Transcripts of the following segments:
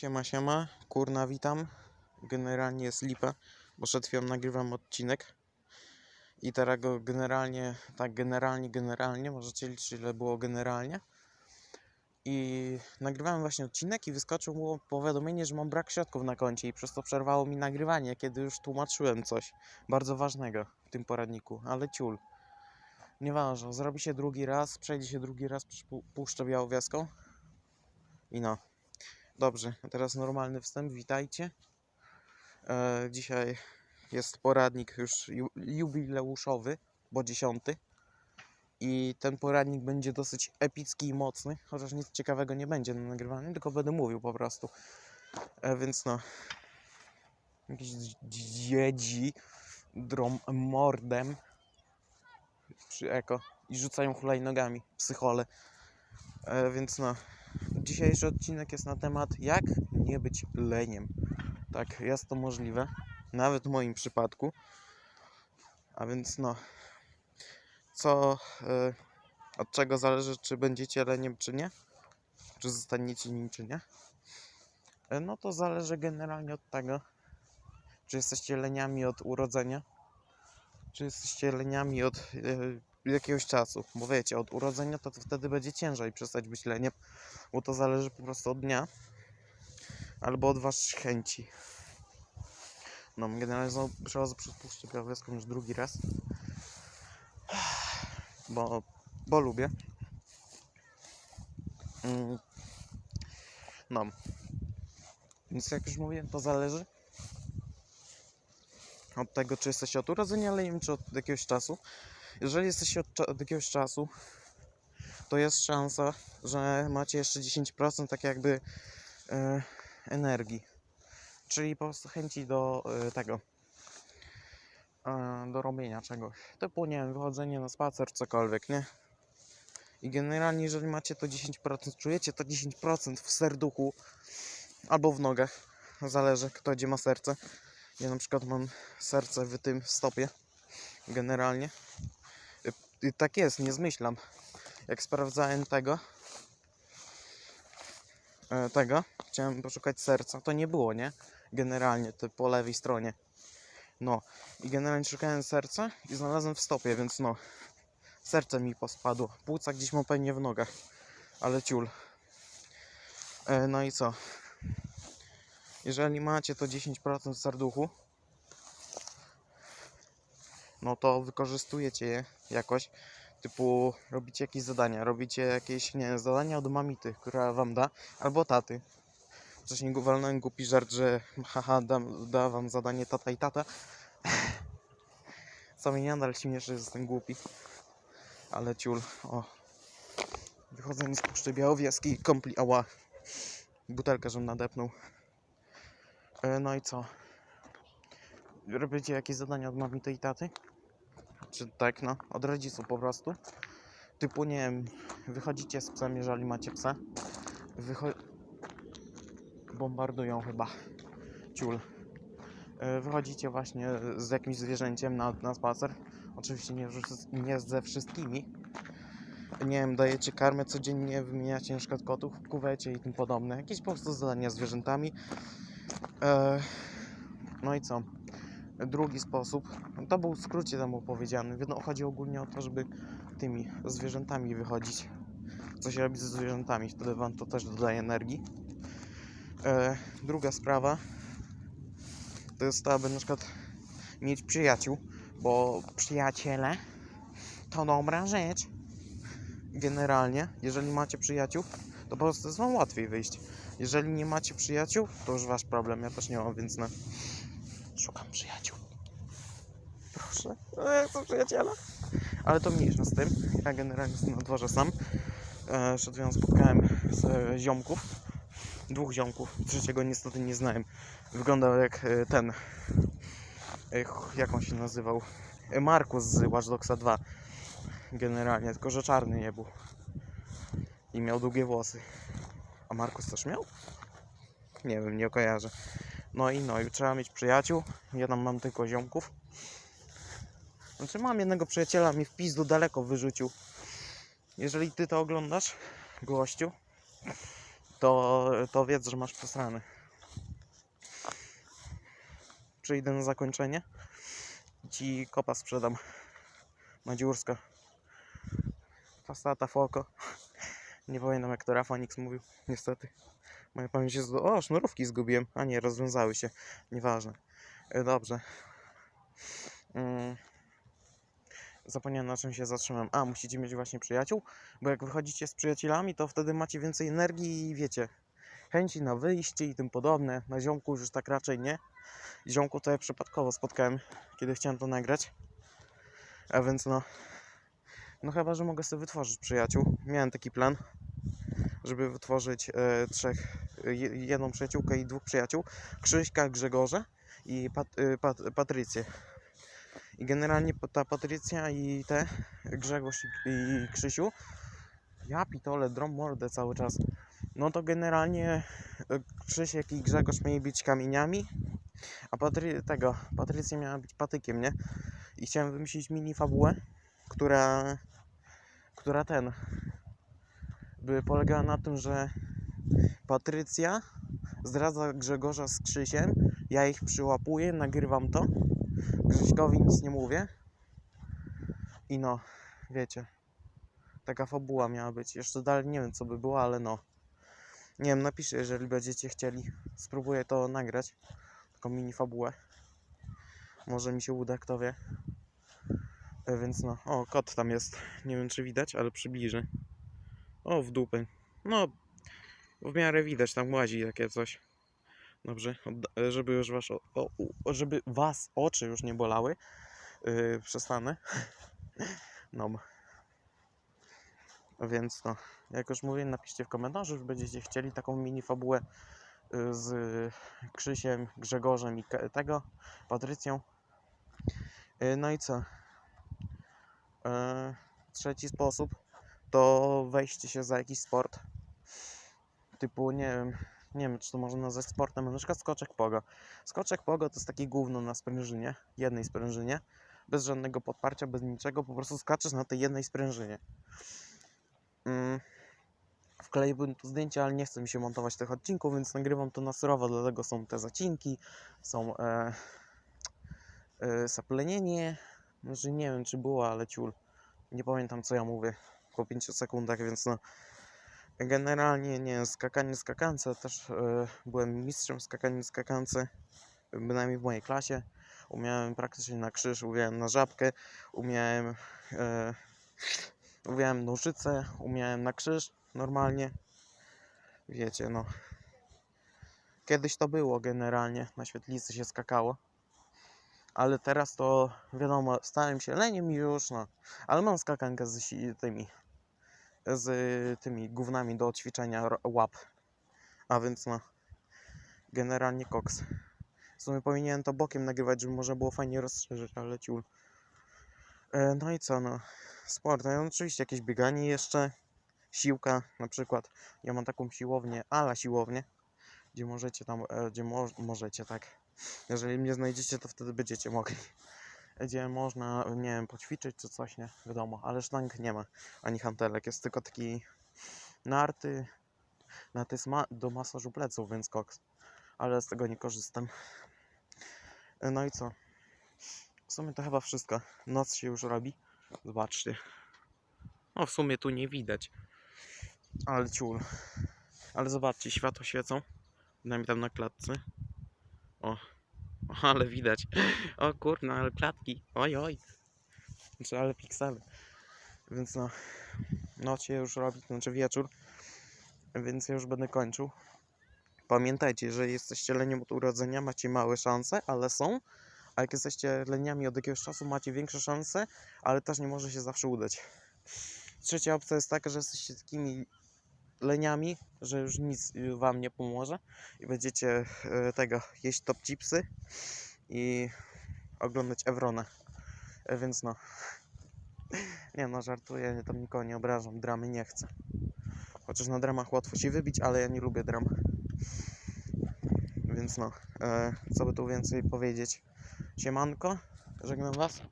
Siema, siema, kurna, witam. Generalnie jest lipa, bo przed chwilą nagrywam odcinek. I teraz go generalnie, tak generalnie, generalnie, możecie liczyć ile było generalnie. I nagrywałem właśnie odcinek i wyskoczyło powiadomienie, że mam brak środków na koncie i przez to przerwało mi nagrywanie, kiedy już tłumaczyłem coś bardzo ważnego w tym poradniku, ale ciul. Nieważne, zrobi się drugi raz, przejdzie się drugi raz Puszczę Białowieską. I no. Dobrze, teraz normalny wstęp, witajcie. E, dzisiaj jest poradnik już ju, jubileuszowy, bo dziesiąty. I ten poradnik będzie dosyć epicki i mocny, chociaż nic ciekawego nie będzie na nagrywaniu, tylko będę mówił po prostu. E, więc no. Jakieś dz- dziedzi drą mordem przy eko i rzucają hulajnogami, psychole. E, więc no. Dzisiejszy odcinek jest na temat jak nie być leniem. Tak, jest to możliwe, nawet w moim przypadku. A więc no, co, e, od czego zależy, czy będziecie leniem, czy nie? Czy zostaniecie nim, czy nie? E, no to zależy generalnie od tego, czy jesteście leniami od urodzenia, czy jesteście leniami od jakiegoś czasu. Bo wiecie, od urodzenia to, to wtedy będzie ciężej przestać być leniem bo to zależy po prostu od dnia albo od waszych chęci. No, generalnie znowu przechodzę przez Puszczę Białowieską już drugi raz, bo, bo lubię. Mm. No, więc jak już mówiłem, to zależy od tego, czy jesteście od urodzenia leniem, czy od jakiegoś czasu. Jeżeli jesteście od, od jakiegoś czasu, to jest szansa, że macie jeszcze 10% tak jakby e, energii. Czyli po prostu chęci do e, tego, e, do robienia czegoś. Typu, nie wiem, wychodzenie na spacer, cokolwiek, nie? I generalnie, jeżeli macie to 10%, czujecie to 10% w serduchu albo w nogach, zależy kto gdzie ma serce. Ja na przykład mam serce w tym stopie, generalnie. I- tak jest, nie zmyślam jak sprawdzałem tego, e, tego, chciałem poszukać serca, to nie było, nie? Generalnie, to po lewej stronie. No, i generalnie szukałem serca i znalazłem w stopie, więc no, serce mi pospadło. Płuca gdzieś mam pewnie w nogach, ale ciul. E, no i co? Jeżeli macie to 10% serduchu, no to wykorzystujecie je jakoś typu robicie jakieś zadania, robicie jakieś, nie zadania od mamity, która wam da, albo taty. Wcześniej walnąłem głupi żart, że haha, da, da wam zadanie tata i tata. Co mnie nadal śmieszy, jestem głupi. Ale ciul, o. Wychodzenie z Puszczy Białowieskiej, kompli, ała. Butelkę, żem nadepnął. E, no i co? Robicie jakieś zadania od mamity i taty? Czy tak, no, od rodziców po prostu. Typu, nie wiem, wychodzicie z psem, jeżeli macie psa. Wycho... Bombardują chyba. Ciul. E, Wychodzicie właśnie z jakimś zwierzęciem na, na spacer. Oczywiście nie, nie ze wszystkimi. Nie wiem, dajecie karmę codziennie, wymieniacie na przykład kotów kuwecie i tym podobne. Jakieś po prostu zadania z zwierzętami. E, No i co? Drugi sposób, to był w skrócie tam opowiedziany. No, chodzi ogólnie o to, żeby tymi zwierzętami wychodzić. Co się robi ze zwierzętami, wtedy wam to też dodaje energii. E, druga sprawa to jest to, aby na przykład mieć przyjaciół, bo przyjaciele to dobra rzecz. Generalnie, jeżeli macie przyjaciół, to po prostu jest wam łatwiej wyjść. Jeżeli nie macie przyjaciół, to już wasz problem. Ja też nie mam, więc no. Szukam przyjaciół. Proszę. No, ja chcę przyjaciela. Ale to mniejsza z tym. Ja generalnie jestem na dworze sam. E, przed chwilą spotkałem z e, ziomków. Dwóch ziomków. Trzeciego niestety nie znałem. Wyglądał jak e, ten. E, jak on się nazywał? Markus z Watch Dogsa 2. Generalnie, tylko że czarny nie był. I miał długie włosy. A Markus też miał? Nie wiem, nie kojarzę. No i no, i trzeba mieć przyjaciół. Ja tam mam tylko ziomków. Znaczy mam jednego przyjaciela, mi w pizdu daleko wyrzucił. Jeżeli ty to oglądasz, gościu, to, to wiedz, że masz przesrany. Przyjdę na zakończenie i ci kopa sprzedam. Madziurska. Pastata Foco. Nie pamiętam jak to Rafonix mówił, niestety. Moja pamięć jest... O, sznurówki zgubiłem. A nie, rozwiązały się. Nieważne. E, Dobrze. Mm. Zapomniałem na czym się zatrzymałem. A, musicie mieć właśnie przyjaciół, bo jak wychodzicie z przyjacielami, to wtedy macie więcej energii i wiecie, chęci na wyjście i tym podobne. Na ziomku już tak raczej nie. Ziomku to ja przypadkowo spotkałem, kiedy chciałem to nagrać. A więc no, no chyba, że mogę sobie wytworzyć przyjaciół. Miałem taki plan, żeby wytworzyć e, trzech, e, je- jedną przyjaciółkę i dwóch przyjaciół. Krzyśka, Grzegorza i Pat, e, Pat, Patrycję. I generalnie ta Patrycja i te Grzegorz i, Krzysiu ja pitole, drą mordę cały czas. No to generalnie e, Krzysiek i Grzegorz mieli być kamieniami, a Patry, tego, Patrycja miała być patykiem, nie? I chciałem wymyślić mini fabułę, która, która ten, by polegała na tym, że Patrycja zdradza Grzegorza z Krzysiem, ja ich przyłapuję, nagrywam to, Grześkowi nic nie mówię i no, wiecie, taka fabuła miała być. Jeszcze dalej nie wiem co by było, ale no, nie wiem, napiszę, jeżeli będziecie chcieli, spróbuję to nagrać, taką mini fabułę. Może mi się uda, kto wie. E, Więc no, o, kot tam jest. Nie wiem, czy widać, ale przybliżę. O, w dupę. No, w miarę widać, tam łazi takie coś. Dobrze, e, żeby już wasz, o, żeby was oczy już nie bolały, yy, przestanę. No. Więc no, jak już mówię, napiszcie w komentarzu, że będziecie chcieli taką mini fabułę y, z Krzysiem, Grzegorzem i tego, Patrycją. No i co? E, Trzeci sposób to wejście się za jakiś sport. Typu, nie wiem, nie wiem, czy to można nazwać sportem, ale na przykład skoczek pogo. Skoczek pogo to jest takie gówno na sprężynie, jednej sprężynie, bez żadnego podparcia, bez niczego, po prostu skaczesz na tej jednej sprężynie. Mm. Wkleiłbym tu zdjęcia, ale nie chcę mi się montować tych odcinków, więc nagrywam to na surowo, dlatego są te zacinki, są e, e, nie wiem czy było, ale ciul, nie pamiętam co ja mówię po 5 sekundach, więc no generalnie nie skakanie skakance, też e, byłem mistrzem skakania skakance, bynajmniej w mojej klasie, umiałem praktycznie na krzyż, umiałem na żabkę, umiałem e, umiałem nożyce, umiałem na krzyż normalnie. Wiecie, no. Kiedyś to było generalnie, na świetlicy się skakało. Ale teraz to wiadomo, stałem się leniem już, no. Ale mam skakankę z tymi, z tymi gównami do ćwiczenia łap. A więc no, generalnie koks. W sumie powinienem to bokiem nagrywać, żeby można było fajnie rozszerzyć, ale ciul. E, no i co, no. Sport, no i oczywiście jakieś bieganie jeszcze, siłka na przykład. Ja mam taką siłownię, ala siłownię, gdzie możecie tam, e, gdzie mo możecie, tak. Jeżeli mnie znajdziecie, to wtedy będziecie mogli. Gdzie można, nie wiem, poćwiczyć czy coś, nie? Wiadomo, ale sztang nie ma, ani hantelek. Jest tylko taki narty, na to jest ma do masażu pleców, więc koks. Ale z tego nie korzystam. No i co? W sumie to chyba wszystko. Noc się już robi. Zobaczcie. O, w sumie tu nie widać. Ale ciul. Ale zobaczcie, światło świecą. Przynajmniej tam na klatce. O. ale widać. O kurna, ale klatki. Oj, oj. Znaczy, ale piksele. Więc no. Noc się już robi, znaczy wieczór. Więc ja już będę kończył. Pamiętajcie, jeżeli jesteście leniem od urodzenia, macie małe szanse, ale są. A jak jesteście leniami od jakiegoś czasu, macie większe szanse, ale też nie może się zawsze udać. Trzecia opcja jest taka, że jesteście takimi leniami, że już nic y, wam nie pomoże i będziecie e, tego jeść top chipsy i oglądać Evrona. E, Więc no. Nie no, żartuję, nie, tam nikogo nie obrażam, dramy nie chcę. Chociaż na dramach łatwo się wybić, ale ja nie lubię dram. Więc no, e, co by tu więcej powiedzieć? Siemanko, żegnam was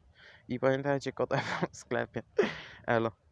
i pamiętajcie kod w sklepie. Elo.